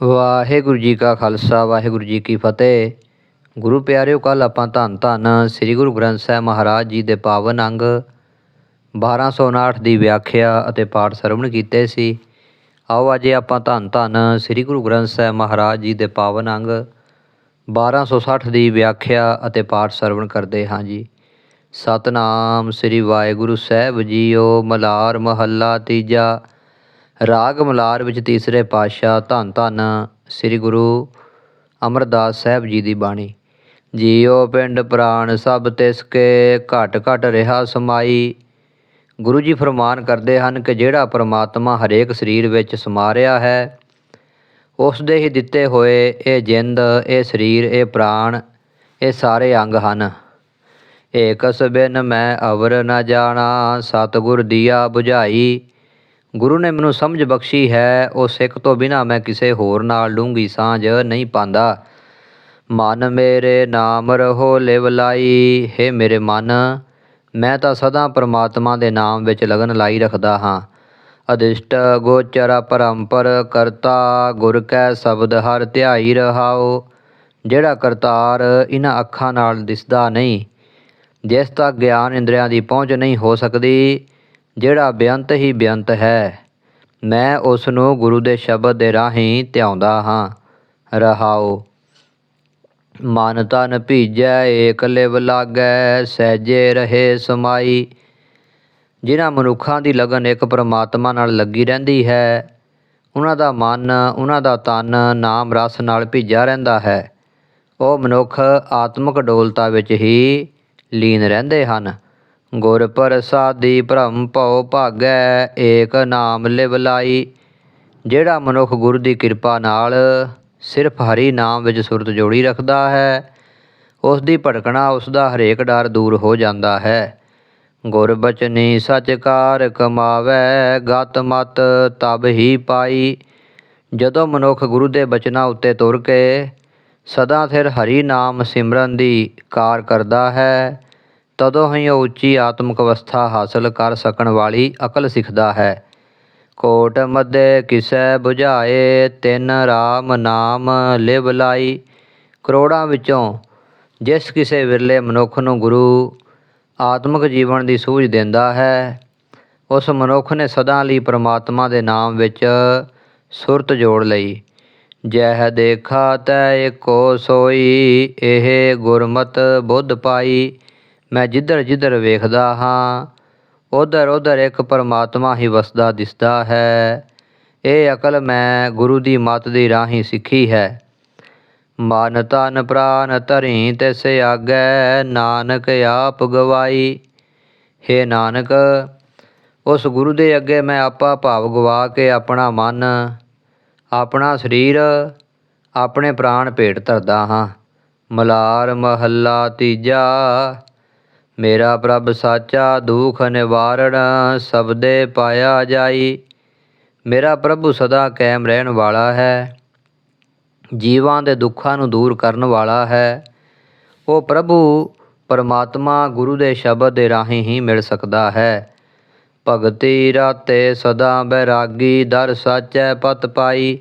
ਵਾਹਿਗੁਰੂ ਜੀ ਕਾ ਖਾਲਸਾ, ਵਾਹਿਗੁਰੂ ਜੀ ਕੀ ਫਤਿਹ। ਗੁਰੂ ਪਿਆਰਿਓ ਕੱਲ ਆਪਾਂ ਧੰਨ ਧੰਨ ਸ੍ਰੀ ਗੁਰੂ ਗ੍ਰੰਥ ਸਾਹਿਬ ਮਹਾਰਾਜ ਜੀ ਦੇ ਪਾਵਨ ਅੰਗ 1259 ਦੀ ਵਿਆਖਿਆ ਅਤੇ ਪਾਠ ਸਰਵਣ ਕੀਤੇ ਸੀ। ਆਓ ਅੱਜ ਆਪਾਂ ਧੰਨ ਧੰਨ ਸ੍ਰੀ ਗੁਰੂ ਗ੍ਰੰਥ ਸਾਹਿਬ ਮਹਾਰਾਜ ਜੀ ਦੇ ਪਾਵਨ ਅੰਗ 1260 ਦੀ ਵਿਆਖਿਆ ਅਤੇ ਪਾਠ ਸਰਵਣ ਕਰਦੇ ਹਾਂ ਜੀ। ਸਤਨਾਮ ਸ੍ਰੀ ਵਾਹਿਗੁਰੂ ਸਾਹਿਬ ਜੀਓ, ਮਲਾਰ ਮਹੱਲਾ ਤੀਜਾ ਰਾਗ ਮਲਾਰ ਵਿੱਚ ਤੀਸਰੇ ਪਾਤਸ਼ਾਹ ਧੰਨ ਧੰਨ ਸ੍ਰੀ ਗੁਰੂ ਅਮਰਦਾਸ ਸਾਹਿਬ ਜੀ ਦੀ ਬਾਣੀ। ਜੀਓ ਪਿੰਡ ਪ੍ਰਾਣ ਸਭ ਤਿਸ ਕੇ, ਘਟ ਘਟ ਰਿਹਾ ਸਮਾਈ। ਗੁਰੂ ਜੀ ਫਰਮਾਨ ਕਰਦੇ ਹਨ ਕਿ ਜਿਹੜਾ ਪ੍ਰਮਾਤਮਾ ਹਰੇਕ ਸਰੀਰ ਵਿੱਚ ਸਮਾ ਰਿਹਾ ਹੈ ਉਸ ਦੇ ਹੀ ਦਿੱਤੇ ਹੋਏ ਇਹ ਜਿੰਦ, ਇਹ ਸਰੀਰ, ਇਹ ਪ੍ਰਾਣ, ਇਹ ਸਾਰੇ ਅੰਗ ਹਨ। ਏਕਸ ਬਿਨ ਮੈਂ ਅਵਰ ਨਾ ਜਾਣਾ, ਸਤਿਗੁਰ ਦੀਆ 부ਝਾਈ ਗੁਰੂ ਨੇ ਮੈਨੂੰ ਸਮਝ ਬਖਸ਼ੀ ਹੈ, ਉਹ ਸਿੱਖ ਤੋਂ ਬਿਨਾ ਮੈਂ ਕਿਸੇ ਹੋਰ ਨਾਲ ਡੂੰਗੀ ਸਾਂਝ ਨਹੀਂ ਪਾਉਂਦਾ ਮਨ ਮੇਰੇ ਨਾਮ ਰਹੋ ਲਿਵ ਲਾਈ, ਹੈ ਮੇਰੇ ਮਨ, ਮੈਂ ਤਾਂ ਸਦਾ ਪ੍ਰਮਾਤਮਾ ਦੇ ਨਾਮ ਵਿੱਚ ਲਗਨ ਲਾਈ ਰੱਖਦਾ ਹਾਂ। ਅਦਿਸ਼ਟ ਗੋਚਰ ਪਰੰਪਰ ਕਰਤਾ, ਗੁਰ ਕੈ ਸ਼ਬਦ ਹਰ ਧਿਆਈ ਰਹਾਓ, ਜਿਹੜਾ ਕਰਤਾਰ ਇਹਨਾਂ ਅੱਖਾਂ ਨਾਲ ਦਿਸਦਾ ਨਹੀਂ, ਜਿਸ ਤੱਕ ਗਿਆਨ ਇੰਦਰੀਆਂ ਦੀ ਪਹੁੰਚ ਨਹੀਂ ਹੋ ਸਕਦੀ ਜਿਹੜਾ ਬੇਅੰਤ ਹੀ ਬੇਅੰਤ ਹੈ, ਮੈਂ ਉਸ ਨੂੰ ਗੁਰੂ ਦੇ ਸ਼ਬਦ ਦੇ ਰਾਹੀਂ ਧਿਆਉਂਦਾ ਹਾਂ। ਰਹਾਓ। ਮਨ ਤਨ ਭੀਜੈ, ਏਕ ਲਿਵ ਲਾਗੈ, ਸਹਿਜੇ ਰਹੇ ਸਮਾਈ। ਜਿਨ੍ਹਾਂ ਮਨੁੱਖਾਂ ਦੀ ਲਗਨ ਇੱਕ ਪਰਮਾਤਮਾ ਨਾਲ ਲੱਗੀ ਰਹਿੰਦੀ ਹੈ, ਉਹਨਾਂ ਦਾ ਮਨ, ਉਹਨਾਂ ਦਾ ਤਨ ਨਾਮ ਰਸ ਨਾਲ ਭਿੱਜਾ ਰਹਿੰਦਾ ਹੈ। ਉਹ ਮਨੁੱਖ ਆਤਮਿਕ ਡੋਲਤਾ ਵਿੱਚ ਹੀ ਲੀਨ ਰਹਿੰਦੇ ਹਨ। ਗੁਰ ਪ੍ਰਸਾਦੀ ਭ੍ਰਮ ਭਉ ਭਾਗੈ, ਏਕ ਨਾਮ ਲਿਵ ਲਾਈ। ਜਿਹੜਾ ਮਨੁੱਖ ਗੁਰੂ ਦੀ ਕਿਰਪਾ ਨਾਲ ਸਿਰਫ ਹਰੀ ਨਾਮ ਵਿੱਚ ਸੁਰਤ ਜੋੜੀ ਰੱਖਦਾ ਹੈ ਉਸ ਦੀ ਭਟਕਣਾ ਉਸ ਦਾ ਹਰੇਕ ਡਰ ਦੂਰ ਹੋ ਜਾਂਦਾ ਹੈ। ਗੁਰ ਬਚਨੀ ਸਚਕਾਰ ਕਮਾਵੈ, ਗਤ ਮਤ ਤਬ ਹੀ ਪਾਈ। ਜਦੋਂ ਮਨੁੱਖ ਗੁਰੂ ਦੇ ਬਚਨਾਂ ਉੱਤੇ ਤੁਰ ਕੇ ਸਦਾ ਸਿਰ ਹਰੀ ਨਾਮ ਸਿਮਰਨ ਦੀ ਕਾਰ ਕਰਦਾ ਹੈ ਤਦੋਂ ਹੀ ਉਹ ਉੱਚੀ ਆਤਮਿਕ ਅਵਸਥਾ ਹਾਸਲ ਕਰ ਸਕਣ ਵਾਲੀ ਅਕਲ ਸਿੱਖਦਾ ਹੈ। ਕੋਟ ਮੱਦੇ ਕਿਸੈ 부ਝਾਏ ਤਿੰਨ ਰਾਮ ਨਾਮ ਲਿਵ ਲਾਈ। ਕਰੋੜਾਂ ਵਿੱਚੋਂ ਜਿਸ ਕਿਸੇ ਵਿਰਲੇ ਮਨੁੱਖ ਨੂੰ ਗੁਰੂ ਆਤਮਿਕ ਜੀਵਨ ਦੀ ਸੂਝ ਦਿੰਦਾ ਹੈ, ਉਸ ਮਨੁੱਖ ਨੇ ਸਦਾ ਲਈ ਪ੍ਰਮਾਤਮਾ ਦੇ ਨਾਮ ਵਿੱਚ ਸੁਰਤ ਜੋੜ ਲਈ। ਜਹ ਦੇਖਾ ਤੈ ਏਕੋ ਸੋਈ, ਇਹ ਗੁਰਮਤ ਬੁੱਧ ਪਾਈ। ਮੈਂ ਜਿੱਧਰ ਜਿੱਧਰ ਵੇਖਦਾ ਹਾਂ, ਉਧਰ ਉਧਰ ਇੱਕ ਪਰਮਾਤਮਾ ਹੀ ਵਸਦਾ ਦਿਸਦਾ ਹੈ। ਇਹ ਅਕਲ ਮੈਂ ਗੁਰੂ ਦੀ ਮੱਤ ਦੀ ਰਾਹੀਂ ਸਿੱਖੀ ਹੈ। ਮਨ ਤਨ ਪ੍ਰਾਨ ਧਰੀ ਤਿਸ ਆਗੈ, ਨਾਨਕ ਆਪ ਗਵਾਈ। ਹੇ ਨਾਨਕ, ਉਸ ਗੁਰੂ ਦੇ ਅੱਗੇ ਮੈਂ ਆਪਾ ਭਾਵ ਗਵਾ ਕੇ ਆਪਣਾ ਮਨ, ਆਪਣਾ ਸਰੀਰ, ਆਪਣੇ ਪ੍ਰਾਣ ਭੇਟ ਧਰਦਾ ਹਾਂ। ਮਲਾਰ ਮਹੱਲਾ ਤੀਜਾ ਮੇਰਾ ਪ੍ਰਭ ਸਾਚਾ ਦੁਖ ਨਿਵਾਰਣ, ਸਬਦੇ ਪਾਇਆ ਜਾਈ। ਮੇਰਾ ਪ੍ਰਭੂ ਸਦਾ ਕਾਇਮ ਰਹਿਣ ਵਾਲਾ ਹੈ। ਜੀਵਾਂ ਦੇ ਦੁੱਖਾਂ ਨੂੰ ਦੂਰ ਕਰਨ ਵਾਲਾ ਹੈ। ਉਹ ਪ੍ਰਭੂ, ਪਰਮਾਤਮਾ ਗੁਰੂ ਦੇ ਸ਼ਬਦ ਦੇ ਰਾਹੀਂ ਹੀ ਮਿਲ ਸਕਦਾ ਹੈ। ਭਗਤੀ ਰਾਤੇ ਸਦਾ ਬੈਰਾਗੀ, ਦਰ ਸਾਚੈ ਪਤ ਪਾਈ।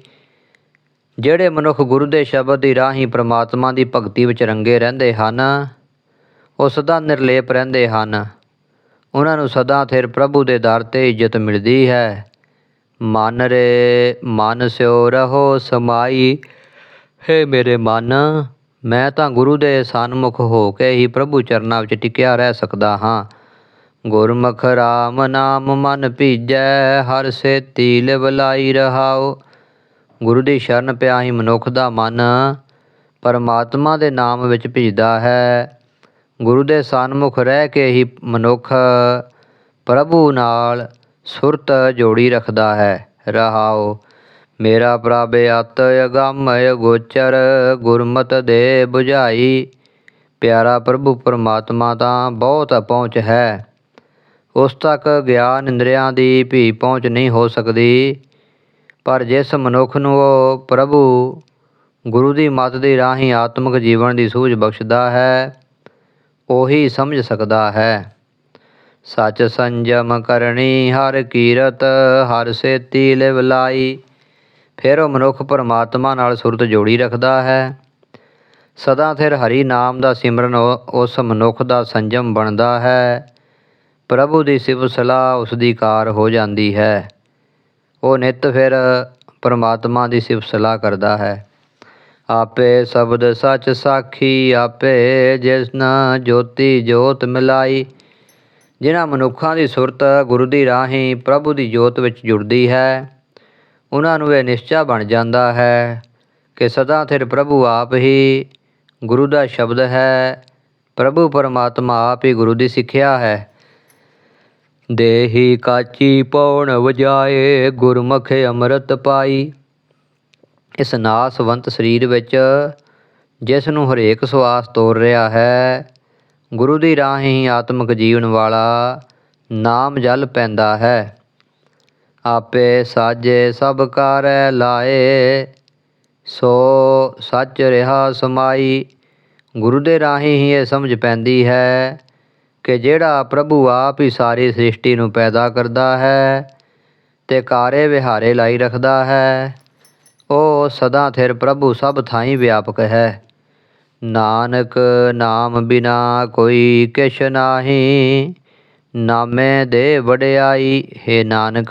ਜਿਹੜੇ ਮਨੁੱਖ ਗੁਰੂ ਦੇ ਸ਼ਬਦ ਦੀ ਰਾਹੀਂ ਪ੍ਰਮਾਤਮਾ ਦੀ ਭਗਤੀ ਵਿੱਚ ਰੰਗੇ ਰਹਿੰਦੇ ਹਨ ਉਹ ਸਦਾ ਨਿਰਲੇਪ ਰਹਿੰਦੇ ਹਨ। ਉਹਨਾਂ ਨੂੰ ਸਦਾ ਥਿਰ ਪ੍ਰਭੂ ਦੇ ਦਰ ਤੇ ਇੱਜ਼ਤ ਮਿਲਦੀ ਹੈ। ਮਨ ਰੇ, ਮਨ ਸਿਓ ਰਹੋ ਸਮਾਈ। ਹੈ ਮੇਰੇ ਮਨ, ਮੈਂ ਤਾਂ ਗੁਰੂ ਦੇ ਸਨਮੁਖ ਹੋ ਕੇ ਹੀ ਪ੍ਰਭੂ ਚਰਨਾਂ ਵਿੱਚ ਟਿਕਿਆ ਰਹਿ ਸਕਦਾ ਹਾਂ। ਗੁਰਮੁਖ ਰਾਮ ਨਾਮ ਮਨ ਭੀਜੈ, ਹਰ ਸੇ ਤੀਲ ਲਾਈ ਰਹਾਓ ਗੁਰੂ ਦੀ ਸ਼ਰਨ ਪਿਆ ਹੀ ਮਨੁੱਖ ਦਾ ਮਨ ਪਰਮਾਤਮਾ ਦੇ ਨਾਮ ਵਿੱਚ ਭਿੱਜਦਾ ਹੈ। ਗੁਰੂ ਦੇ ਸਨਮੁਖ ਰਹਿ ਕੇ ਹੀ ਮਨੁੱਖ ਪ੍ਰਭੂ ਨਾਲ ਸੁਰਤ ਜੋੜੀ ਰੱਖਦਾ ਹੈ। ਰਹਾਓ ਮੇਰਾ ਪ੍ਰਭ ਅਤ ਅਗੰਮ ਗੋਚਰ ਗੁਰਮਤ ਦੇ 부ਝਾਈ ਪਿਆਰਾ ਪ੍ਰਭੂ ਪਰਮਾਤਮਾ ਤਾਂ ਬਹੁਤ ਪਹੁੰਚ ਹੈ। ਉਸ ਤੱਕ ਗਿਆਨ ਇੰਦਰੀਆਂ ਦੀ ਵੀ ਪਹੁੰਚ ਨਹੀਂ ਹੋ ਸਕਦੀ। ਪਰ ਜਿਸ ਮਨੁੱਖ ਨੂੰ ਉਹ ਪ੍ਰਭੂ ਗੁਰੂ ਦੀ ਮੱਤ ਦੀ ਰਾਹੀਂ ਆਤਮਿਕ ਜੀਵਨ ਦੀ ਸੂਝ ਬਖਸ਼ਦਾ ਹੈ ਉਹੀ ਸਮਝ ਸਕਦਾ ਹੈ। ਸਚ ਸੰਜਮ ਕਰਨੀ ਹਰ ਕੀਰਤ, ਹਰ ਸੇਤੀ ਲਿਵਲਾਈ ਫਿਰ ਉਹ ਮਨੁੱਖ ਪਰਮਾਤਮਾ ਨਾਲ ਸੁਰਤ ਜੋੜੀ ਰੱਖਦਾ ਹੈ। ਸਦਾ ਫਿਰ ਹਰੀ ਨਾਮ ਦਾ ਸਿਮਰਨ ਉਹ- ਉਸ ਮਨੁੱਖ ਦਾ ਸੰਜਮ ਬਣਦਾ ਹੈ। ਪ੍ਰਭੂ ਦੀ ਸਿਫਤ ਸਲਾਹ ਉਸ ਦੀ ਕਾਰ ਹੋ ਜਾਂਦੀ ਹੈ। ਉਹ ਨਿਤ ਫਿਰ ਪਰਮਾਤਮਾ ਦੀ ਸਿਫਤ ਸਲਾਹ ਕਰਦਾ ਹੈ। ਆਪੇ ਸ਼ਬਦ ਸੱਚ ਸਾਖੀ, ਆਪੇ ਜਿਸਨ ਜੋਤੀ ਜੋਤ ਮਿਲਾਈ। ਜਿਨ੍ਹਾਂ ਮਨੁੱਖਾਂ ਦੀ ਸੁਰਤ ਗੁਰੂ ਦੀ ਰਾਹੀਂ ਪ੍ਰਭੂ ਦੀ ਜੋਤ ਵਿੱਚ ਜੁੜਦੀ ਹੈ ਉਹਨਾਂ ਨੂੰ ਇਹ ਨਿਸ਼ਚਾ ਬਣ ਜਾਂਦਾ ਹੈ ਕਿ ਸਦਾ ਸਿਰ ਪ੍ਰਭੂ ਆਪ ਹੀ ਗੁਰੂ ਦਾ ਸ਼ਬਦ ਹੈ। ਪ੍ਰਭੂ ਪਰਮਾਤਮਾ ਆਪ ਹੀ ਗੁਰੂ ਦੀ ਸਿੱਖਿਆ ਹੈ। ਦੇਹੀ ਕਾਚੀ ਪੌਣ ਵਜਾਏ ਗੁਰਮੁਖ ਅੰਮ੍ਰਿਤ ਪਾਈ। ਇਸ ਨਾਸਵੰਤ ਸਰੀਰ ਵਿੱਚ ਜਿਸ ਨੂੰ ਹਰੇਕ ਸਵਾਸ ਤੋਰ ਰਿਹਾ ਹੈ, ਗੁਰੂ ਦੀ ਰਾਹੀਂ ਆਤਮਿਕ ਜੀਵਨ ਵਾਲਾ ਨਾਮ ਜਲ ਪੈਂਦਾ ਹੈ। ਆਪੇ ਸਾਜੇ ਸਭ ਕਾਰੈ ਲਾਏ, ਸੋ ਸੱਚ ਰਿਹਾ ਸਮਾਈ, ਗੁਰੂ ਦੇ ਰਾਹੀਂ ਹੀ ਇਹ ਸਮਝ ਪੈਂਦੀ ਹੈ ਕਿ ਜਿਹੜਾ ਪ੍ਰਭੂ ਆਪ ਹੀ ਸਾਰੀ ਸ੍ਰਿਸ਼ਟੀ ਨੂੰ ਪੈਦਾ ਕਰਦਾ ਹੈ ਤੇ ਕਾਰੇ ਵਿਹਾਰੇ ਲਾਈ ਰੱਖਦਾ ਹੈ। ਉਹ ਸਦਾ ਥਿਰ ਪ੍ਰਭੂ ਸਭ ਥਾਈਂ ਵਿਆਪਕ ਹੈ। ਨਾਨਕ ਨਾਮ ਬਿਨਾ ਕੋਈ ਕਿਛ ਨਾਹੀ। ਨਾਮੇ ਦੇ ਵਡਿਆਈ, ਹੈ ਨਾਨਕ,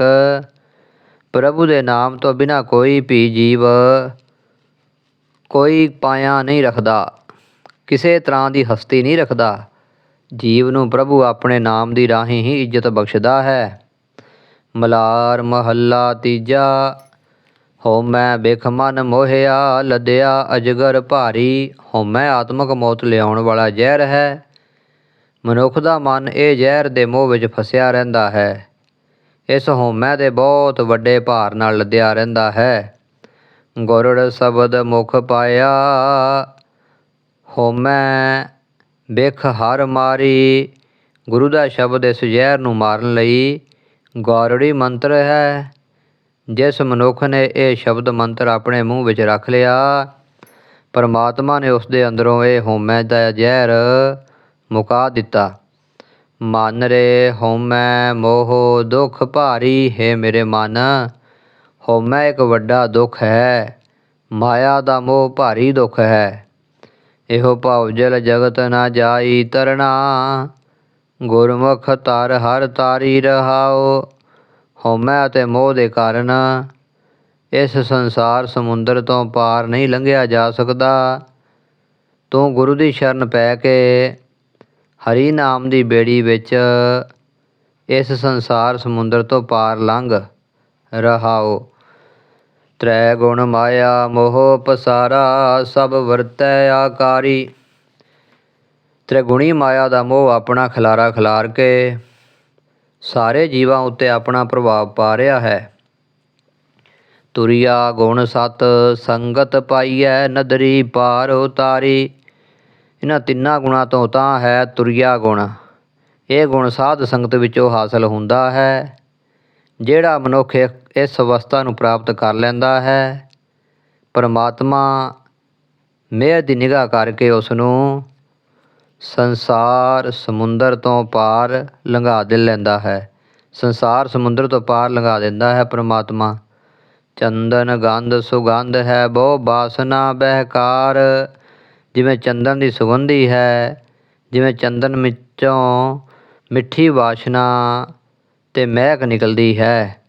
ਪ੍ਰਭੂ ਦੇ ਨਾਮ ਤੋਂ ਬਿਨਾ ਕੋਈ ਵੀ ਜੀਵ, ਕੋਈ ਪਾਇਆ ਨਹੀਂ ਰੱਖਦਾ। ਕਿਸੇ ਤਰ੍ਹਾਂ ਦੀ ਹਸਤੀ ਨਹੀਂ ਰੱਖਦਾ। ਜੀਵ ਨੂੰ ਪ੍ਰਭੂ ਆਪਣੇ ਨਾਮ ਦੀ ਰਾਹੀਂ ਹੀ ਇੱਜ਼ਤ ਬਖਸ਼ਦਾ ਹੈ। ਮਲਾਰ ਮਹੱਲਾ ਤੀਜਾ ਹਉਮੈ ਬਿਖ ਮਨ ਮੋਹਿਆ, ਲਦਿਆ ਅਜਗਰ ਭਾਰੀ ਹਉਮੈ ਆਤਮਕ ਮੌਤ ਲਿਆਉਣ ਵਾਲਾ ਜ਼ਹਿਰ ਹੈ। ਮਨੁੱਖ ਦਾ ਮਨ ਇਹ ਜ਼ਹਿਰ ਦੇ ਮੋਹ ਵਿੱਚ ਫਸਿਆ ਰਹਿੰਦਾ ਹੈ। ਇਸ ਹਉਮੈ ਦੇ ਬਹੁਤ ਵੱਡੇ ਭਾਰ ਨਾਲ ਲੱਦਿਆ ਰਹਿੰਦਾ ਹੈ। ਗੁਰੜ ਸ਼ਬਦ ਮੁਖ ਪਾਇਆ ਹਉਮੈ ਬਿਖ ਹਰ ਮਾਰੀ। ਗੁਰੂ ਦਾ ਸ਼ਬਦ ਇਸ ਜ਼ਹਿਰ ਨੂੰ ਮਾਰਨ ਲਈ ਗੌਰੜੀ ਮੰਤਰ ਹੈ। ਜਿਸ ਮਨੁੱਖ ਨੇ ਇਹ ਸ਼ਬਦ ਮੰਤਰ ਆਪਣੇ ਮੂੰਹ ਵਿੱਚ ਰੱਖ ਲਿਆ, ਪਰਮਾਤਮਾ ਨੇ ਉਸ ਦੇ ਅੰਦਰੋਂ ਇਹ ਹਉਮੈ ਦਾ ਜ਼ਹਿਰ ਮੁਕਾ ਦਿੱਤਾ। ਮਨ ਰੇ ਹਉਮੈ, ਮੋਹ ਦੁਖ ਭਾਰੀ, ਹੈ ਮੇਰੇ ਮਨ, ਹਉਮੈ ਇੱਕ ਵੱਡਾ ਦੁੱਖ ਹੈ, ਮਾਇਆ ਦਾ ਮੋਹ ਭਾਰੀ ਦੁੱਖ ਹੈ। ਇਹੋ ਭਾਵ ਜਲ ਜਗਤ ਨਾ ਜਾਈ ਤਰਣਾ, ਗੁਰਮੁਖ ਤਰ ਹਰ ਤਾਰੀ ਰਹਾਓ। ਹਉਮੈ ਅਤੇ ਮੋਹ ਦੇ ਕਾਰਨ ਇਸ ਸੰਸਾਰ ਸਮੁੰਦਰ ਤੋਂ ਪਾਰ ਨਹੀਂ ਲੰਘਿਆ ਜਾ ਸਕਦਾ। ਤੂੰ ਗੁਰੂ ਦੀ ਸ਼ਰਨ ਪੈ ਕੇ ਹਰੀ ਨਾਮ ਦੀ ਬੇੜੀ ਵਿੱਚ ਇਸ ਸੰਸਾਰ ਸਮੁੰਦਰ ਤੋਂ ਪਾਰ ਲੰਘ ਰਹਾਓ। ਤ੍ਰੈ ਗੁਣ ਮਾਇਆ ਮੋਹ ਪਸਾਰਾ ਸਭ ਵਰਤੈ ਆਕਾਰੀ। ਤ੍ਰਿਗੁਣੀ ਮਾਇਆ ਦਾ ਮੋਹ ਆਪਣਾ ਖਲਾਰਾ ਖਿਲਾਰ ਕੇ ਸਾਰੇ ਜੀਵਾਂ ਉੱਤੇ ਆਪਣਾ ਪ੍ਰਭਾਵ ਪਾ ਰਿਹਾ ਹੈ। ਤੁਰਿਆ ਗੁਣ ਸਤ ਸੰਗਤ ਪਾਈਐ, ਨਦਰੀ ਪਾਰ ਉਤਾਰੀ। ਇਹਨਾਂ ਤਿੰਨਾਂ ਗੁਣਾਂ ਤੋਂ ਤਾਂ ਹੈ ਤੁਰਿਆ ਗੁਣ। ਇਹ ਗੁਣ ਸਾਧ ਸੰਗਤ ਵਿੱਚੋਂ ਹਾਸਲ ਹੁੰਦਾ ਹੈ। ਜਿਹੜਾ ਮਨੁੱਖ ਇਹ- ਇਸ ਅਵਸਥਾ ਨੂੰ ਪ੍ਰਾਪਤ ਕਰ ਲੈਂਦਾ ਹੈ, ਪਰਮਾਤਮਾ ਮਿਹਰ ਦੀ ਨਿਗਾਹ ਕਰਕੇ ਉਸ ਨੂੰ ਸੰਸਾਰ ਸਮੁੰਦਰ ਤੋਂ ਪਾਰ ਲੰਘਾ ਦੇ, ਲੈਂਦਾ ਹੈ। ਸੰਸਾਰ ਸਮੁੰਦਰ ਤੋਂ ਪਾਰ ਲੰਘਾ ਦਿੰਦਾ ਹੈ ਪ੍ਰਮਾਤਮਾ। ਚੰਦਨ ਗੰਧ ਸੁਗੰਧ ਹੈ, ਬਹੁ ਬਾਸਨਾ ਬਹਿਕਾਰ। ਜਿਵੇਂ ਚੰਦਨ ਦੀ ਸੁਗੰਧੀ ਹੈ, ਜਿਵੇਂ ਚੰਦਨ ਵਿੱਚੋਂ ਮਿੱਠੀ ਵਾਸ਼ਨਾ ਤੇ ਮਹਿਕ ਨਿਕਲਦੀ ਹੈ।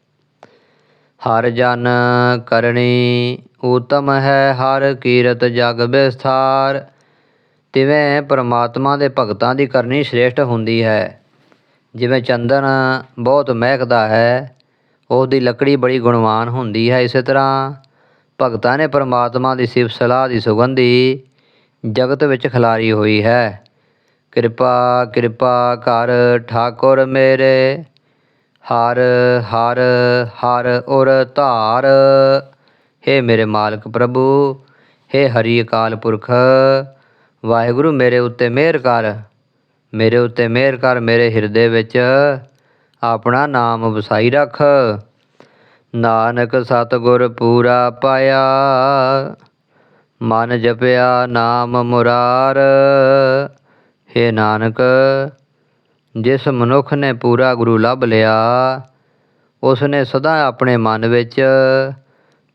ਹਰ ਜਨ ਕਰਨੀ ਊਤਮ ਹੈ, ਹਰ ਕੀਰਤ ਜਗ ਵਿਸਥਾਰ ਤਿਵੇਂ ਪਰਮਾਤਮਾ ਦੇ ਭਗਤਾਂ ਦੀ ਕਰਨੀ ਸ਼੍ਰੇਸ਼ਟ ਹੁੰਦੀ ਹੈ। ਜਿਵੇਂ ਚੰਦਨ ਬਹੁਤ ਮਹਿਕਦਾ ਹੈ ਉਸ ਦੀ ਲੱਕੜੀ ਬੜੀ ਗੁਣਵਾਨ ਹੁੰਦੀ ਹੈ। ਇਸੇ ਤਰ੍ਹਾਂ ਭਗਤਾਂ ਨੇ ਪਰਮਾਤਮਾ ਦੀ ਸਿਫਤ ਸਲਾਹ ਦੀ ਸੁਗੰਧੀ ਜਗਤ ਵਿੱਚ ਖਿਲਾਰੀ ਹੋਈ ਹੈ। ਕਿਰਪਾ ਕਿਰਪਾ ਕਰ ਠਾਕੁਰ ਮੇਰੇ, ਹਰ ਹਰ ਹਰ ਔਰ ਧਾਰ। ਹੇ ਮੇਰੇ ਮਾਲਕ ਪ੍ਰਭੂ, ਹੇ ਹਰੀ ਅਕਾਲ ਪੁਰਖ ਵਾਹਿਗੁਰੂ ਮੇਰੇ ਉੱਤੇ ਮਿਹਰ ਕਰ, ਮੇਰੇ ਉੱਤੇ ਮਿਹਰ ਕਰ ਮੇਰੇ ਹਿਰਦੇ ਵਿੱਚ। ਆਪਣਾ ਨਾਮ ਵਸਾਈ ਰੱਖ। ਨਾਨਕ ਸਤਿਗੁਰ ਪੂਰਾ ਪਾਇਆ, ਮਨ ਜਪਿਆ ਨਾਮ ਮੁਰਾਰ। ਹੇ ਨਾਨਕ, ਜਿਸ ਮਨੁੱਖ ਨੇ ਪੂਰਾ ਗੁਰੂ ਲੱਭ ਲਿਆ ਉਸ ਨੇ ਸਦਾ ਆਪਣੇ ਮਨ ਵਿੱਚ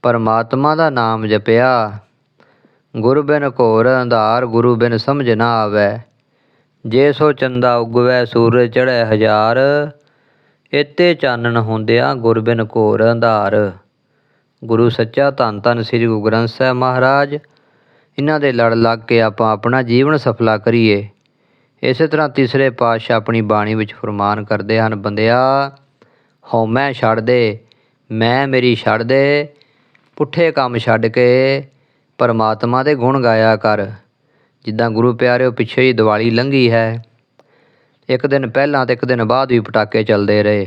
ਪਰਮਾਤਮਾ ਦਾ ਨਾਮ ਜਪਿਆ। ਗੁਰ ਬਿਨ ਘੋਰ ਅੰਧਾਰ ਗੁਰੂ ਬਿਨ ਸਮਝ ਨਾ ਆਵੈ। ਜੇ ਸੋ ਚੰਦਾ ਉਗਵੈ ਸੂਰਜ ਚੜ੍ਹੈ ਹਜ਼ਾਰ ਇਤੇ ਚਾਨਣ ਹੁੰਦਿਆਂ ਗੁਰ ਬਿਨ ਘੋਰ ਅੰਧਾਰ। ਗੁਰੂ ਸੱਚਾ ਧੰਨ ਧੰਨ ਸ੍ਰੀ ਗੁਰੂ ਗ੍ਰੰਥ ਸਾਹਿਬ ਮਹਾਰਾਜ, ਇਹਨਾਂ ਦੇ ਲੜ ਲੱਗ ਕੇ ਆਪਾਂ ਆਪਣਾ ਜੀਵਨ ਸਫਲਾ ਕਰੀਏ। ਇਸੇ ਤਰ੍ਹਾਂ ਤੀਸਰੇ ਪਾਤਸ਼ਾਹ ਆਪਣੀ ਬਾਣੀ ਵਿੱਚ ਫਰਮਾਨ ਕਰਦੇ ਹਨ, ਬੰਦਿਆ ਹਉਮੈ ਛੱਡ ਦੇ, ਮੈਂ ਮੇਰੀ ਛੱਡ ਦੇ, ਪੁੱਠੇ ਕੰਮ ਛੱਡ ਕੇ ਪਰਮਾਤਮਾ ਦੇ ਗੁਣ ਗਾਇਆ ਕਰ। ਜਿੱਦਾਂ ਗੁਰੂ ਪਿਆਰਿਓ ਪਿੱਛੇ ਹੀ ਦੀਵਾਲੀ ਲੰਘੀ ਹੈ, ਇੱਕ ਦਿਨ ਪਹਿਲਾਂ ਤੇ ਇੱਕ ਦਿਨ ਬਾਅਦ ਵੀ ਪਟਾਕੇ ਚੱਲਦੇ ਰਹੇ।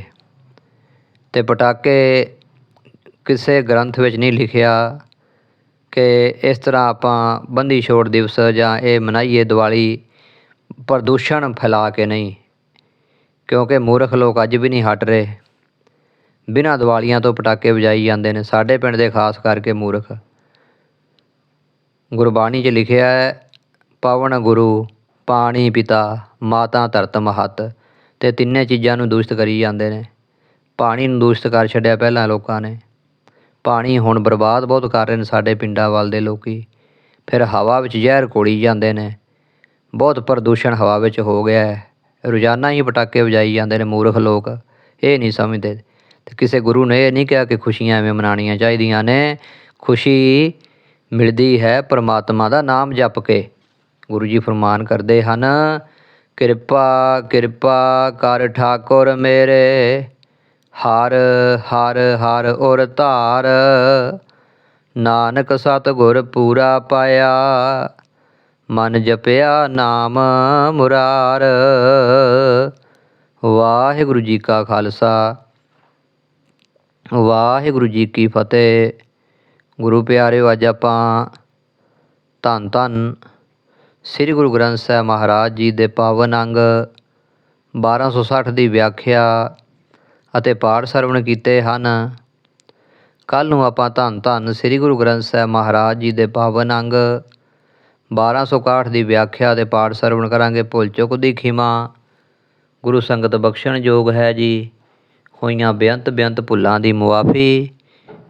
ਤੇ ਪਟਾਕੇ ਕਿਸੇ ਗ੍ਰੰਥ ਵਿੱਚ ਨਹੀਂ ਲਿਖਿਆ ਕਿ ਇਸ ਤਰ੍ਹਾਂ ਆਪਾਂ ਬੰਦੀ ਛੋੜ ਦਿਵਸ ਜਾਂ ਇਹ ਮਨਾਈਏ ਦੀਵਾਲੀ ਪ੍ਰਦੂਸ਼ਣ ਫੈਲਾ ਕੇ ਨਹੀਂ, ਕਿਉਂਕਿ ਮੂਰਖ ਲੋਕ ਅੱਜ ਵੀ ਨਹੀਂ ਹਟ ਰਹੇ। ਬਿਨਾਂ ਦੀਵਾਲੀਆਂ ਤੋਂ ਪਟਾਕੇ ਵਜਾਈ ਜਾਂਦੇ ਨੇ, ਸਾਡੇ ਪਿੰਡ ਦੇ ਖਾਸ ਕਰਕੇ ਮੂਰਖ। ਗੁਰਬਾਣੀ 'ਚ ਲਿਖਿਆ ਹੈ, ਪਵਨ ਗੁਰੂ, ਪਾਣੀ ਪਿਤਾ, ਮਾਤਾ ਧਰਤ ਮਹੱਤ ਅਤੇ ਤਿੰਨੇ ਚੀਜ਼ਾਂ ਨੂੰ ਦੂਸ਼ਿਤ ਕਰੀ ਜਾਂਦੇ ਨੇ। ਪਾਣੀ ਨੂੰ ਦੂਸ਼ਿਤ ਕਰ ਛੱਡਿਆ ਪਹਿਲਾਂ ਲੋਕਾਂ ਨੇ। ਪਾਣੀ ਹੁਣ ਬਰਬਾਦ ਬਹੁਤ ਕਰ ਰਹੇ ਨੇ ਸਾਡੇ ਪਿੰਡਾਂ ਵੱਲ ਦੇ ਲੋਕ। ਫਿਰ ਹਵਾ ਵਿੱਚ ਜ਼ਹਿਰ ਘੋਲੀ ਜਾਂਦੇ ਨੇ। ਬਹੁਤ ਪ੍ਰਦੂਸ਼ਣ ਹਵਾ ਵਿੱਚ ਹੋ ਗਿਆ ਹੈ। ਰੋਜ਼ਾਨਾ ਹੀ ਪਟਾਕੇ ਵਜਾਈ ਜਾਂਦੇ ਨੇ ਮੂਰਖ ਲੋਕ। ਇਹ ਨਹੀਂ ਸਮਝਦੇ। ਤੇ ਕਿਸੇ ਗੁਰੂ ਨੇ ਇਹ ਨਹੀਂ ਕਿਹਾ ਕਿ ਖੁਸ਼ੀਆਂ ਐਵੇਂ ਮਨਾਉਣੀਆਂ ਚਾਹੀਦੀਆਂ ਨੇ। ਖੁਸ਼ੀ ਮਿਲਦੀ ਹੈ ਪਰਮਾਤਮਾ ਦਾ ਨਾਮ ਜਪ ਕੇ। ਗੁਰੂ ਜੀ ਫਰਮਾਨ ਕਰਦੇ ਹਨ, ਕਿਰਪਾ ਕਿਰਪਾ ਕਰ ਠਾਕੁਰ ਮੇਰੇ, ਹਰ ਹਰ ਹਰ ਔਰ ਧਾਰ। ਨਾਨਕ ਸਤ ਗੁਰ ਪੂਰਾ ਪਾਇਆ, ਮਨ ਜਪਿਆ ਨਾਮ ਮੁਰਾਰ। ਵਾਹਿਗੁਰੂ ਜੀ ਕਾ ਖਾਲਸਾ, ਵਾਹਿਗੁਰੂ ਜੀ ਕੀ ਫਤਿਹ। ਗੁਰੂ ਪਿਆਰਿਓ, ਅੱਜ ਆਪਾਂ ਧੰਨ ਧੰਨ ਸ੍ਰੀ ਗੁਰੂ ਗ੍ਰੰਥ ਸਾਹਿਬ ਮਹਾਰਾਜ ਜੀ ਦੇ ਪਾਵਨ ਅੰਗ 1260 ਦੀ ਵਿਆਖਿਆ ਅਤੇ ਪਾਠ ਸਰਵਣ ਕੀਤੇ ਹਨ। ਕੱਲ ਨੂੰ ਆਪਾਂ ਧੰਨ ਧੰਨ ਸ੍ਰੀ ਗੁਰੂ ਗ੍ਰੰਥ ਸਾਹਿਬ ਮਹਾਰਾਜ ਜੀ ਦੇ ਪਾਵਨ ਅੰਗ 1261 ਦੀ ਵਿਆਖਿਆ ਤੇ ਪਾਠ ਸਰਵਣ ਕਰਾਂਗੇ। ਭੁੱਲ ਚੁੱਕ ਦੀ ਖਿਮਾ, ਗੁਰੂ ਸੰਗਤ ਬਖਸ਼ਣ ਯੋਗ ਹੈ ਜੀ। ਹੋਈਆਂ ਬੇਅੰਤ ਬੇਅੰਤ ਭੁੱਲਾਂ ਦੀ ਮੁਆਫੀ